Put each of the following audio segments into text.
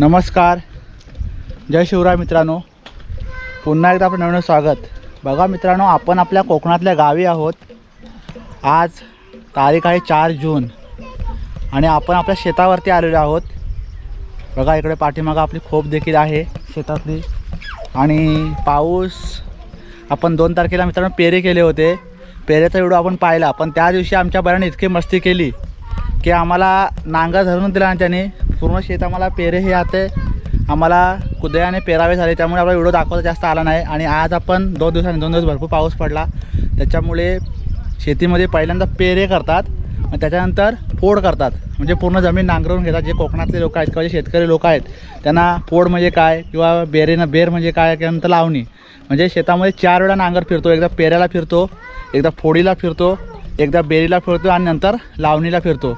नमस्कार. जय शिवराय मित्रांनो. पुन्हा एकदा आपलं नवीन स्वागत. बघा मित्रांनो आपण आपल्या कोकणातल्या गावी आहोत. आज तारीख आहे चार जून आणि आपण आपल्या शेतावरती आलेलो आहोत. बघा इकडे पाठीमागं आपली खोप देखील आहे शेतातली. आणि पाऊस आपण दोन तारखेला मित्रांनो पेरे केले होते. पेरेचा व्हिडिओ आपण पाहिला पण त्या दिवशी आमच्या बऱ्याने इतकी मस्ती केली की आम्हाला नांगर धरून दिला आणि त्याने. पूर्ण शेत आम्हाला पेरे हे आते आम्हाला कुदयाने पेरावे झाले. त्यामुळे आपला व्हिडिओ दाखवता जास्त आला नाही. आणि आज आपण दोन दिवसांनी दोन दिवस भरपूर पाऊस पडला. त्याच्यामुळे शेतीमध्ये पहिल्यांदा पेरे करतात आणि त्याच्यानंतर फोड करतात. म्हणजे पूर्ण जमीन नांगरून घेतात. जे कोकणातले लोक आहेत किंवा जे शेतकरी लोक आहेत त्यांना फोड म्हणजे काय किंवा बेरेनं बेर म्हणजे काय किंवा नंतर लावणी. म्हणजे शेतामध्ये चार वेळा नांगर फिरतो. एकदा पेऱ्याला फिरतो एकदा फोडीला फिरतो एकदा बेरीला फिरतो आणि नंतर लावणीला फिरतो.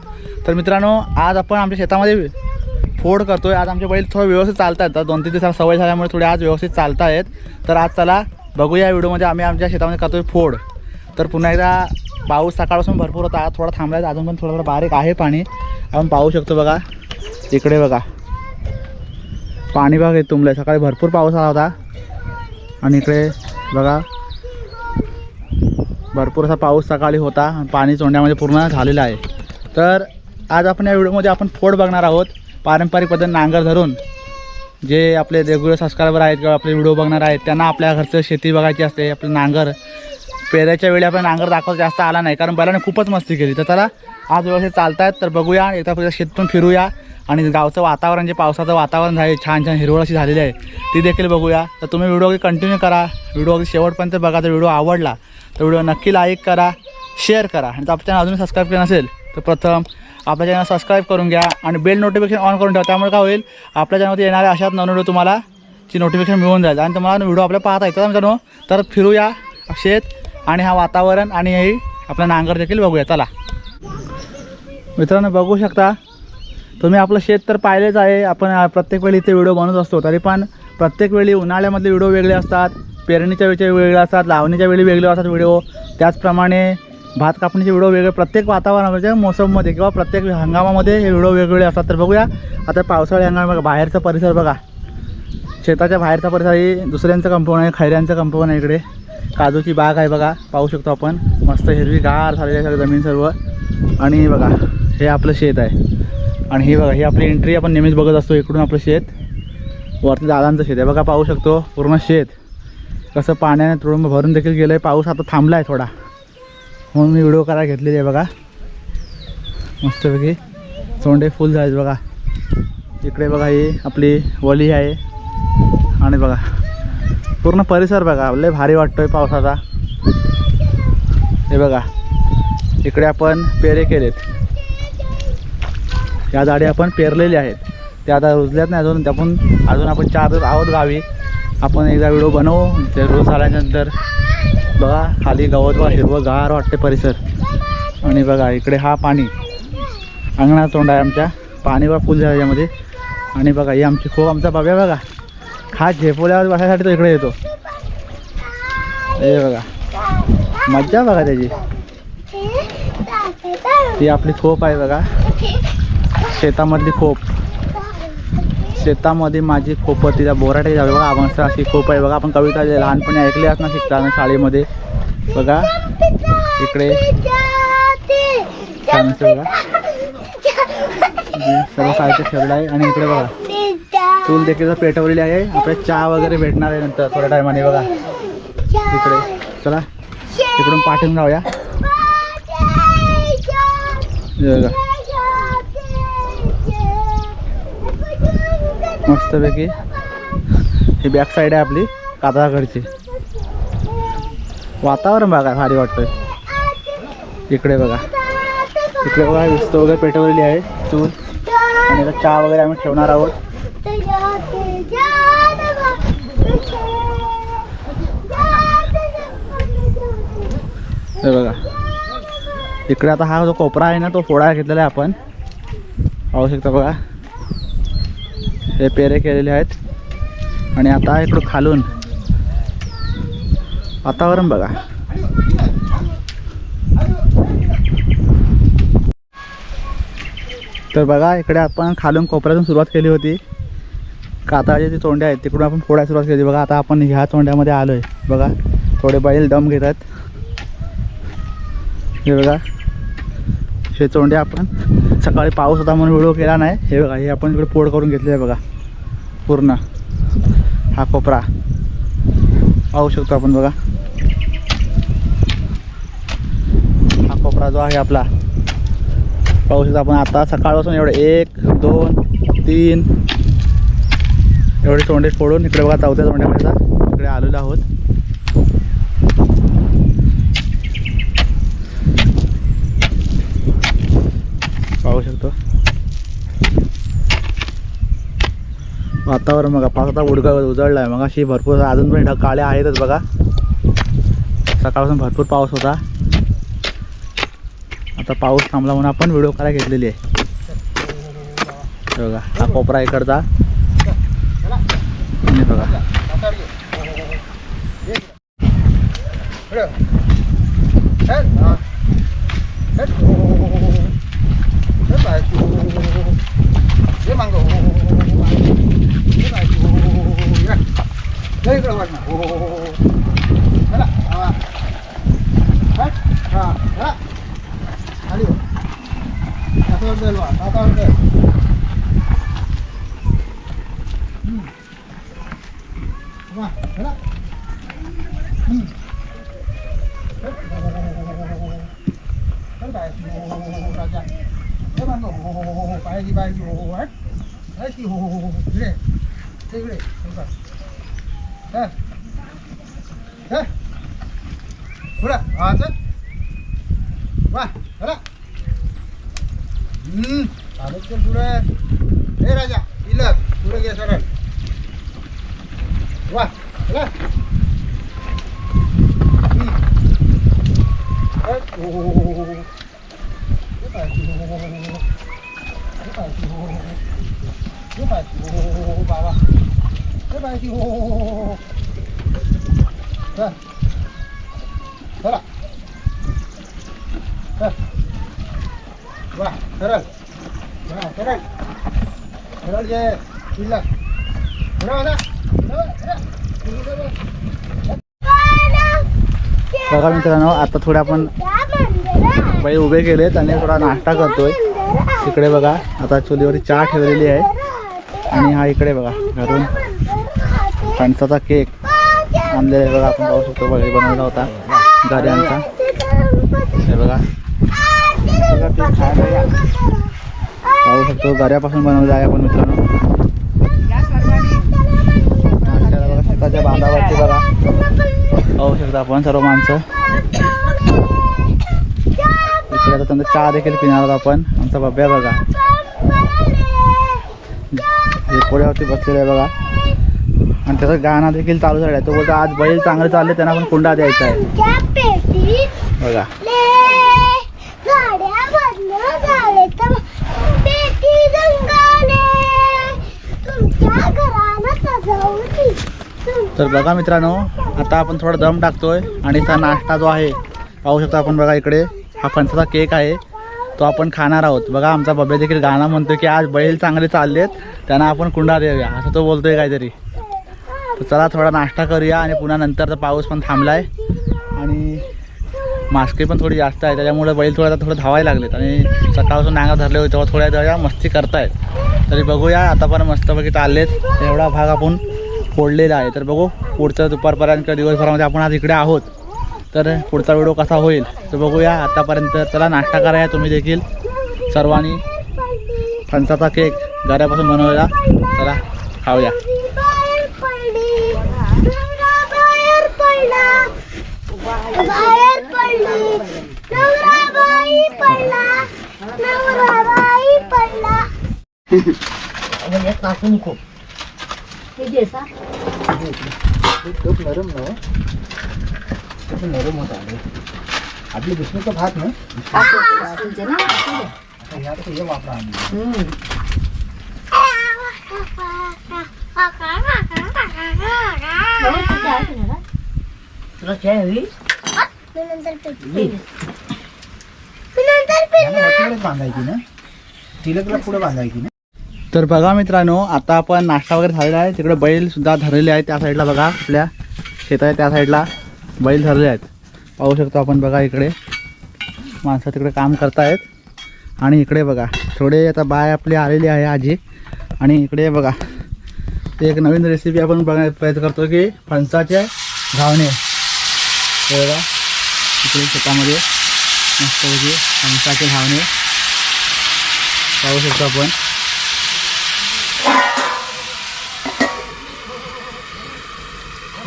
तर मित्रांनो आज आपण आमच्या शेतामध्ये फोड करतोय. आज आमचे बैल थोडं व्यवस्थित चालत आहेत दोन तीन दिवसाला सवय झाल्यामुळे थोडे आज व्यवस्थित चालत आहेत तर आज चला बघूया या व्हिडिओमध्ये आम्ही आमच्या शेतामध्ये करतोय फोड. तर पुन्हा एकदा पाऊस सकाळपासून भरपूर होता. आज थोडा थांबला अजून पण थोडं थोडं बारीक आहे पाणी. आपण पाहू शकतो बघा. इकडे बघा. पाणी बघा तुंबलं सकाळी भरपूर पाऊस आला होता. आणि इकडे बघा. भरपूर असा पाऊस सकाळी होता. पाणी चोंड्यामध्ये पूर्ण झालेलं आहे. तर आज आपण या व्हिडिओमध्ये आपण फोड बघणार आहोत. पारंपरिक पद्धत नांगर धरून जे आपले रेग्युलर सबस्क्रायबर आहेत किंवा आपले व्हिडिओ बघणार आहेत त्यांना आपल्या घरचं शेती बघायची असते आपलं नांगर. पेऱ्याच्या वेळी आपण नांगर दाखवता जास्त आला नाही कारण बैलाने खूपच मस्ती केली. तर चला आज व्यवस्थित चालतायत तर बघूया एकदा आपल्या शेतून पण फिरूया आणि गावचं वातावरण जे पावसाचं वातावरण आहे छान छान हिरवळ अशी झालेली आहे ती देखील बघूया. तर तुम्ही व्हिडिओ कंटिन्यू करा. व्हिडिओ अगदी शेवटपर्यंत बघा तर व्हिडिओ आवडला तर व्हिडिओ नक्की लाईक करा शेअर करा. आणि जर आपल्या चॅनल अजून सबस्क्राईब केलं नसेल तर प्रथम आपल्या चॅनल सबस्क्राईब करून घ्या आणि बेल नोटिफिकेशन ऑन करून ठेवा. त्यामुळे काय होईल आपल्या चॅनलमध्ये येणाऱ्या अशाच नवीन व्हिडिओ तुम्हाला ची नोटिफिकेशन मिळून जाईल. आणि तुम्हाला व्हिडिओ आपल्या पाहता येतात मित्रांनो तर फिरूया शेत आणि हा वातावरण आणि हे आपला नांगर देखील बघूया. चला. मित्रांनो बघू शकता तुम्ही आपलं शेत तर पाहिलेच आहे. आपण प्रत्येक वेळी इथे व्हिडिओ बनवत असतो. तरी पण प्रत्येक वेळी उन्हाळ्यामधले व्हिडिओ वेगळे असतात पेरणीच्या वेळच्या वेगळे असतात लावणीच्या वेळी वेगळे असतात व्हिडिओ. त्याचप्रमाणे भात कापणीचे व्हिडिओ वेगळे प्रत्येक वातावरणामध्ये मोसममध्ये किंवा प्रत्येक हंगामामध्ये हे व्हिडिओ वेगवेगळे असतात. तर बघूया आता पावसाळी हंगाम बघा बाहेरचा परिसर बघा. शेताच्या बाहेरचा परिसर आहे दुसऱ्यांचं कंपाऊंड आहे खैऱ्यांचं कंपाऊंड आहे इकडे. काजूची बाग आहे बघा पाहू शकतो आपण. मस्त हिरवी गार झालेली आहे सगळं जमीन सर्व. आणि बघा हे आपलं शेत आहे. आणि हे बघा ही आपली एंट्री आपण नेहमीच बघत असतो इकडून आपलं शेत. वरती दादांचं शेत आहे. बघा पाहू शकतो पूर्ण शेत. कसं पाण्याने तुडुंब भरून देखील गेलं आहे पाऊस आता थांबला आहे थोडा. म्हणून मी व्हिडिओ करायला घेतलेली आहे बघा. मस्तपैकी सोंडे फुल झाले बघा. इकडे बघा ही आपली वली आहे. आणि बघा पूर्ण परिसर बघा. लय भारी वाटतोय पावसाचा. हे बघा इकडे आपण पेरे केलेत. या झाडे आपण पेरलेले आहेत. त्या आता रुजल्यात नाही अजून. त्या पण अजून आपण चार दिवस आहोत गावी. आपण एकदा व्हिडिओ बनवू. ते रोज झाल्यानंतर बघा खाली गवत बघा हिरवं गार वाटते परिसर. आणि बघा इकडे हा पाणी. अंगणा तोंड आहे आमच्या. पाणी बघा फुल झालं यामध्ये. आणि बघा हे आमची खूप आमचा बाब्या बघा. हा झेपवल्यावर बसायसाठी तो इकडे येतो. हे बघा. मज्जा बघा त्याची. ही आपली खोप आहे बघा. शेतामधली खोप. शेतामध्ये माझी खोप तिला बोराटे जावे बघा मस्त अशी खोप आहे. बघा आपण कविता लहानपणी ऐकली असणार शिकताना शाळेमध्ये. बघा. इकडे. बघा. सर्व साहित्य ठेवलं आहे. आणि इकडे बघा. चूल देखील पेटवलेली आहे. आपल्या चहा वगैरे भेटणार आहे नंतर थोड्या टायमाने. बघा. इकडे. चला. इकडून पाठवून जाऊया. बघा. मस्तपैकी ही बॅक साईड आहे आपली कातळाकडची. वातावरण बघा भारी वाटतंय. इकडे बघा. इकडे बघा विस्त वगैरे पेटवलेली आहे चूल. आणि चहा वगैरे आम्ही ठेवणार आहोत. हे बघा. इकडे आता हा जो कोपरा आहे ना तो फोडा घेतलेला आहे आपण. पाहू शकता बघा. हे पेरे केलेले आहेत. आणि आता इकडं खालून वातावरण बघा. तर बघा इकडे आपण खालून कोपऱ्यातून सुरुवात केली होती. कातळाचे जे तोंडे आहेत तिकडून आपण फोडायला सुरुवात केली बघा आता आपण ह्या तोंड्यामध्ये आलो आहे बघा थोडे बैल दम घेतात. हे बघा. हे चोंडे आपण सकाळी पाऊस होता म्हणून व्हिडिओ केला नाही. हे बघा हे आपण इकडे पोड करून घेतले आहे बघा. पूर्ण. हा कोपरा. पाहू शकतो आपण बघा. हा कोपरा जो आहे आपला. पाहू शकतो आपण आता सकाळपासून एवढे एक दोन तीन. एवढे तोंडे फोडून इकडे बघा चौथ्या तोंड्याकडे इकडे आलेलो आहोत पाहू शकतो वातावरण बघा पावसाचा उडका उजळला आहे मग अशी भरपूर अजून पण ढग काळे आहेतच बघा. सकाळपासून भरपूर पाऊस होता. आता पाऊस थांबला म्हणून आपण व्हिडिओ करायला घेतलेली आहे. बघा हा कोपरा इकडचा. बघा. पायाची पायाची हो हट पायाची हो हो हो इकडे इकडे हा हा पुढं हा चल वा चला हम्म चालत चल पुढे हे राजा वा चला हम्म. हट. हो, हो, हो, हो, बघा मित्रांनो आता थोडे आपण बाई उभे केलेत आणि थोडा नाश्ता करतोय. तिकडे बघा आता चुलीवर चहा ठेवलेली आहे. आणि हा इकडे बघा घरून फणसाचा केक आणलेला आहे. बघा आपण पाहू शकतो बघा बनवला होता गाड्यांचा. हे बघा. पाहू शकतो गाड्यापासून बनवलं आहे आपण मित्रांनो नाश्त्याला बघा शेताच्या बांधावरती बघा पाहू शकता आपण सर्व माणसं. इकडे आता त्यांचा चहा देखील पिणार आहोत आपण. आमचा बब्या बघा. हे पुढ्यावरती बसलेलं आहे बघा. आणि त्याचं गाणं देखील चालू झालं आहे. तो बोलतो आज बैल चांगले चालले त्यांना पण कुंडा द्यायचा आहे. बघा. तर बघा मित्रांनो आता आपण थोडा दम टाकतोय आणि हा नाश्ता जो आहे पाहू शकतो आपण बघा इकडे हा फणसाचा केक आहे. तो आपण खाणार आहोत. बघा आमचा बबे देखील गाणं म्हणतो की आज बैल चांगले चाललेत त्यांना आपण कुंडा देऊया असं तो बोलतोय काहीतरी. तर चला थोडा नाश्ता करूया आणि पुन्हा नंतरचा पाऊस पण थांबलाय. आणि मास्के पण थोडी जास्त आहे त्याच्यामुळे बैल थोडा थोडं धावायला लागलेत. आणि सकाळपासून नांगा धरले होते तेव्हा थोड्या थोड्या मस्ती करतायत. तरी बघूया आता पण मस्तपैकी चाललेत. एवढा भाग आपण फोडलेला आहे. तर बघू पुढचं दुपारपर्यंत किंवा दिवसभरामध्ये आपण आज इकडे आहोत. तर पुढचा व्हिडिओ कसा होईल? तर बघूया आतापर्यंत चला नाश्ता करा तुम्ही देखील सर्वांनी फणसाचा केक घरापासून बनवलेला. चला खाऊया. पडला खूप नरम ना खूप नरम होत आहे आपली विष्णूचा भात ना आता ह्यात हे वापरा आम्ही नंतर बांधायची ना तिलकला पुढे बांधायची ना तर बघा मित्रांनो आता आपण नाश्ता वगैरे झालेला आहे. तिकडे बैलसुद्धा धरलेले आहेत त्या साईडला बघा. आपल्या शेताच्या त्या साईडला बैल धरले आहेत. पाहू शकतो आपण बघा इकडे. माणसं तिकडे काम करतायत. आणि इकडे बघा थोडे आता बाय आपली आलेली आहे आजी. आणि इकडे बघा एक नवीन रेसिपी आपण बघायला प्रयत्न करतो की फणसाचे घावणे. बघा इकडे शेतामध्ये मस्तपैकी फणसाचे घावणे. पाहू शकतो आपण.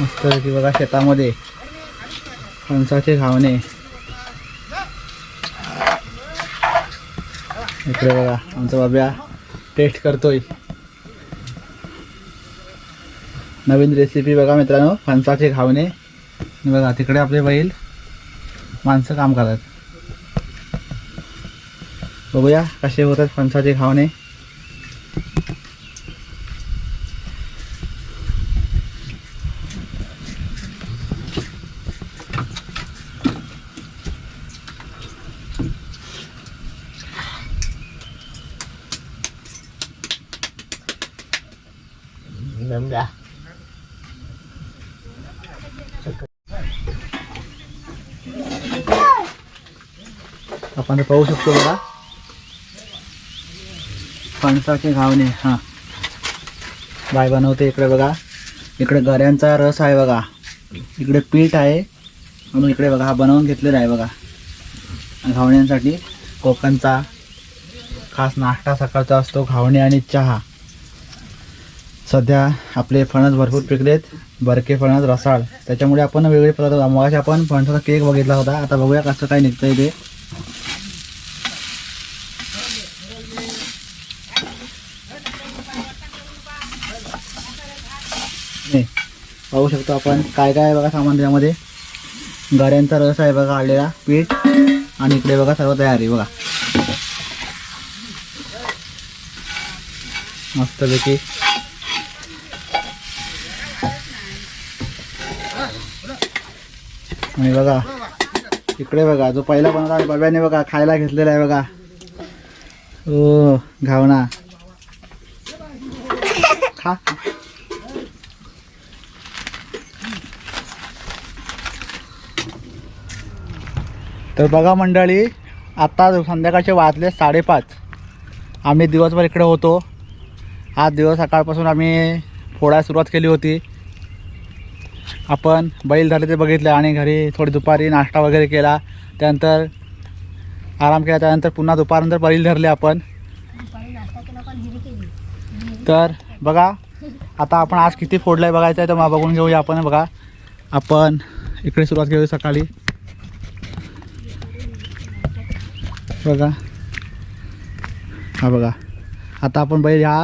मस्तपैकी बघा शेतामध्ये. फणसाचे घावणे. इकडे बघा आमचा बाब्या टेस्ट करतोय. नवीन रेसिपी बघा मित्रांनो फणसाचे घावणे. बघा तिकडे आपले बैल माणसं काम करतात. बघूया कसे होतात फणसाचे घावणे. आपण ते पाहू शकतो बघा. फणसाचे घावणे हां. बाय बनवते इकडे बघा. इकडे गऱ्यांचा रस आहे बघा. इकडे पीठ आहे. म्हणून इकडे बघा हा बनवून घेतलेला आहे बघा. घावण्यांसाठी कोकणचा खास नाश्ता सकाळचा असतो घावणे आणि चहा. सध्या आपले फणस भरपूर पिकलेत बरके फणस रसाळ. त्याच्यामुळे आपण वेगळे पदार्थ मगाशी आपण फणसाचा केक बघितला होता. आता बघूया कसं काय निघतंय ते. पाहू शकतो आपण काय काय आहे बघा सामान त्यामध्ये. गाड्यांचा रस आहे बघा आलेला पीठ. आणि इकडे बघा सर्व तयार आहे बघा. मस्तपैकी आणि बघा इकडे बघा जो पहिला बनवला आहे बाब्याने बघा खायला घेतलेला आहे बघा. ओ घावना खा. तर बघा मंडळी आता संध्याकाळचे वाजले साडेपाच. आम्ही दिवसभर इकडे होतो. आज दिवस सकाळपासून आम्ही फोडायला सुरुवात केली होती. आपण बैल झाले ते बघितले आणि घरी थोडी दुपारी नाश्ता वगैरे केला. त्यानंतर आराम केला. त्यानंतर पुन्हा दुपारनंतर बैल धरले आपण. तर बघा आता आपण आज किती फोडलं आहे बघायचं आहे तर मग बघून घेऊया आपण. बघा आपण इकडे सुरुवात घेऊया सकाळी. बघा. हा बघा. आता आपण बैल ह्या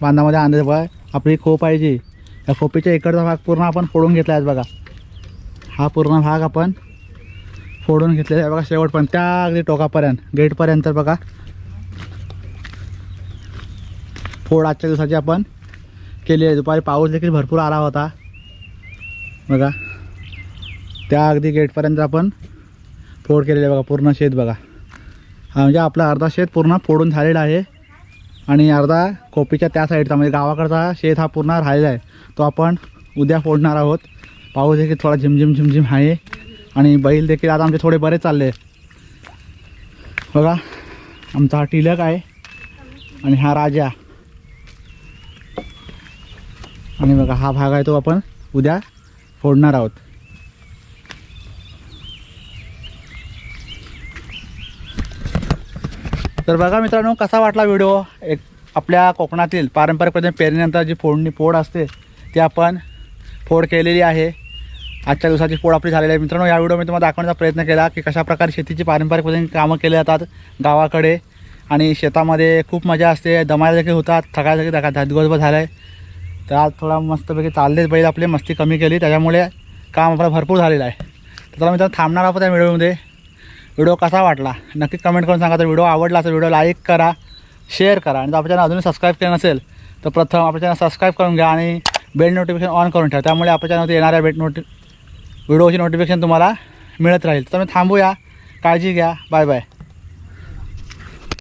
बांधामध्ये आणलं बघा आपली खोप आहे जी. या खोपीच्या इकडचा भाग पूर्ण आपण फोडून घेतला आहे बघा. हा पूर्ण भाग आपण फोडून घेतलेला आहे बघा शेवटपर्यंत. त्या अगदी टोकापर्यंत गेटपर्यंत बघा. फोड आजच्या दिवसाची आपण केली आहे. दुपारी पाऊस देखील भरपूर आला होता. बघा. त्या अगदी गेटपर्यंत आपण फोड केलेली आहे बघा. पूर्ण शेत बघा. हा म्हणजे आपला अर्धा शेत पूर्ण फोडून झालेला आहे. आणि अर्धा कोपीच्या त्या साईडचा म्हणजे गावाकडचा शेत हा पूर्ण राहिलेला आहे. तो आपण उद्या फोडणार आहोत. पाऊस देखील थोडा झिमझिम झिमझिम आहे. आणि बैल देखील आता आमचे थोडे बरे चालले बघा आमचा हा टिलक आहे आणि हा राजा. आणि बघा हा भाग आहे तो आपण उद्या फोडणार आहोत. तर बघा मित्रांनो कसा वाटला व्हिडिओ एक आपल्या कोकणातील पारंपरिक पद्धतीने पेरणीनंतर जी फोडणी फोड असते ती आपण फोड केलेली आहे. आजच्या दिवसाची फोड आपली झालेली आहे. मित्रांनो या व्हिडिओ मी तुम्हाला दाखवण्याचा प्रयत्न केला की कशाप्रकारे शेतीची पारंपरिक पद्धतीने कामं केली जातात गावाकडे. आणि शेतामध्ये खूप मजा असते दमायला देखील होतात थकायला देखील थका दिवसभर झालं आहे तर आज थोडा मस्तपैकी चाललेच बैल आपली मस्ती कमी केली. त्याच्यामुळे काम आपलं भरपूर झालेलं आहे. तर मित्रांनो थांबणार आहोत त्या व्हिडिओमध्ये व्हिडिओ कसा वाटला? नक्की कमेंट करून सांगा. तर व्हिडिओ आवडला तर व्हिडिओ लाईक करा शेअर करा. आणि जर आपल्या चॅनल अजूनही सबस्क्राईब केलं नसेल तर प्रथम आपल्या चॅनल सबस्क्राईब करून घ्या आणि बेल नोटिफिकेशन ऑन करून ठेवा. त्यामुळे आपल्या चॅनलवरती येणाऱ्या बेट नोटि व्हिडिओची नोटिफिकेशन तुम्हाला मिळत राहील. तर मी थांबूया. काळजी घ्या. Bye bye